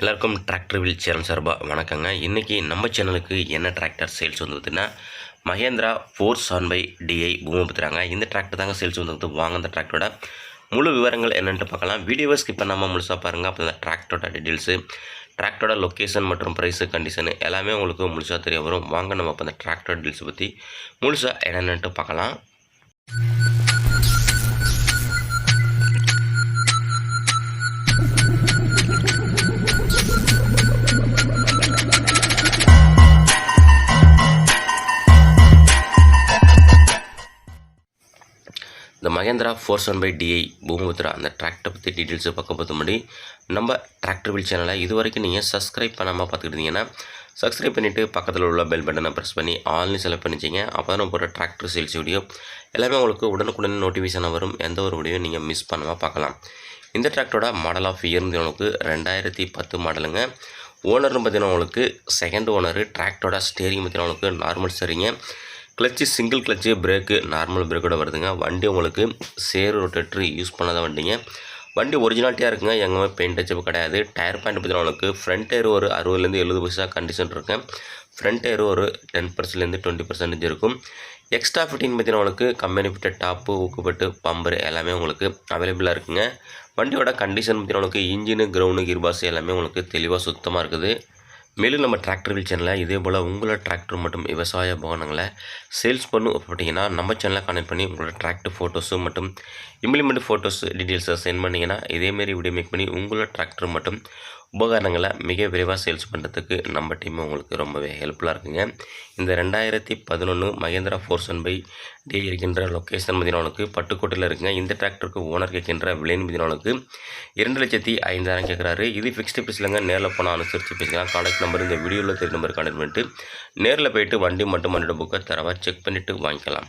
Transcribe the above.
எல்லாருக்கும் tractor will channel சார்பாக வணக்கங்க. இன்றைக்கி நம்ம சேனலுக்கு என்ன டிராக்டர் சேல்ஸ் வந்ததுன்னா Mahindra four seven by DI பூமபுத்திராங்க இந்த டிராக்டர் தாங்க சேல்ஸ் வந்து வாங்க அந்த டிராக்டரோட முழு விவரங்கள் என்னென்ட்டு பார்க்கலாம். வீடியோவை ஸ்கிப் பண்ணாமல் முழுசாக பாருங்கள் அப்போ இந்த டிராக்டரோட டீட்டெயில்ஸு டிராக்டரோட லொக்கேஷன் மற்றும் ப்ரைஸு கண்டிஷனு எல்லாமே உங்களுக்கு முழுசாக தெரிய வரும். வாங்க நம்ம இப்போ அந்த டிராக்டர் டீல்ஸை பற்றி முழுசாக என்னென்னட்டு பார்க்கலாம். இந்த Mahindra four seven by DI Bhumiputra அந்த டிராக்டர் பற்றி டீட்டெயில்ஸை பார்க்க பார்த்து முன்னாடி நம்ம டிராக்டர் வில் சேனலை இது வரைக்கும் நீங்கள் சப்ஸ்கிரைப் பண்ணாமல் பார்த்துக்கிட்டீங்கன்னா சப்ஸ்கிரைப் பண்ணிவிட்டு பக்கத்தில் உள்ள பெல் பட்டனை ப்ரெஸ் பண்ணி ஆன்லைன் செலக்ட் பண்ணிச்சிங்க அப்போ தான் போகிற டிராக்டர் சேல்ஸ் வீடியோ எல்லாமே உங்களுக்கு உடனுக்குடன் நோட்டிஃபிகேஷனாக வரும். எந்த ஒரு வீடியோ நீங்கள் மிஸ் பண்ணாமல் பார்க்கலாம். இந்த டிராக்டரோட மாடல் ஆஃப் இயர்ந்து உங்களுக்கு ரெண்டாயிரத்தி பத்து மாடலுங்க ஓனர்னு பார்த்தீங்கன்னா உங்களுக்கு செகண்ட் ஓனரு டிராக்டரோட ஸ்டேரிங் பார்த்தீங்கன்னா உங்களுக்கு normal ஸ்டேரிங்க clutch single clutch brake normal பிரேக்கோட வருதுங்க. வண்டி உங்களுக்கு சேர் ரொட்டேட்ரு யூஸ் பண்ணாத வண்டிங்க. வண்டி ஒரிஜினாலிட்டியாக இருக்குங்க. எங்கேயுமே பெயிண்ட் அச்சப்பு கிடையாது. டயர் பாயிண்ட் பார்த்தீங்கன்னா உங்களுக்கு ஃப்ரண்ட் டயர் ஒரு அறுபதுலேருந்து எழுபது பர்சன்ட் கண்டிஷன் இருக்கும் ஃப்ரண்ட் டயர் ஒரு டென் பர்சன்ட்லேருந்து டுவெண்ட்டி பர்சன்டேஜ் இருக்கும். எக்ஸ்ட்ரா ஃபிட்டிங் பார்த்தீங்கன்னா உங்களுக்கு கம்பெனி ஃபிட்டட் டாப்பு ஊக்குப்பட்டு பம்பர் எல்லாமே உங்களுக்கு அவைலபிளாக இருக்குங்க. வண்டியோட கண்டிஷன் பார்த்தீங்கன்னா உங்களுக்கு இன்ஜினு கிரவுண்டு கிர்பாஸ் எல்லாமே உங்களுக்கு தெளிவாக சுத்தமாக இருக்குது. மேலும் நம்ம டிராக்டர் வில் சேனலில் இதே போல் உங்களோட டிராக்டர் மற்றும் விவசாய பவனங்களை சேல்ஸ் பண்ணும் அப்படின்னா நம்ம சேனலை கனெக்ட் பண்ணி உங்களோட டிராக்டர் ஃபோட்டோஸு மற்றும் இம்ப்ளிமெண்ட் ஃபோட்டோஸ் டீட்டெயில்ஸை சென்ட் பண்ணிங்கன்னா இதேமாரி வீடியோ மேக் பண்ணி உங்களோட டிராக்டர் மற்றும் உபகரணங்களை மிக விரைவாக சேல்ஸ் பண்ணுறதுக்கு நம்ம டீம் உங்களுக்கு ரொம்பவே ஹெல்ப்ஃபுல்லாக இருக்குங்க. இந்த ரெண்டாயிரத்தி பதினொன்று மகேந்திரா ஃபோர்சன் பை டி இருக்கின்ற லொக்கேஷன் மதினாவுக்கு பட்டுக்கோட்டையில் இருக்குங்க. இந்த டிராக்டருக்கு ஓனர் கேட்கின்ற விலையின் மதினாவுக்கு இரண்டு லட்சத்தி ஐந்தாயிரம் கேட்குறாரு. இது ஃபிக்ஸ்டு ப்ரைஸ்லங்க நேரில் போனால் அனுசரித்து பேசிக்கலாம். கான்டாக்ட் நம்பர் இந்த வீடியோவில் தெரிய நம்பர் கான்டாக்ட் பண்ணிட்டு நேரில் போயிட்டு வண்டி மட்டும் வண்டியோட புக்கை தரவாக செக் பண்ணிவிட்டு வாங்கிக்கலாம்.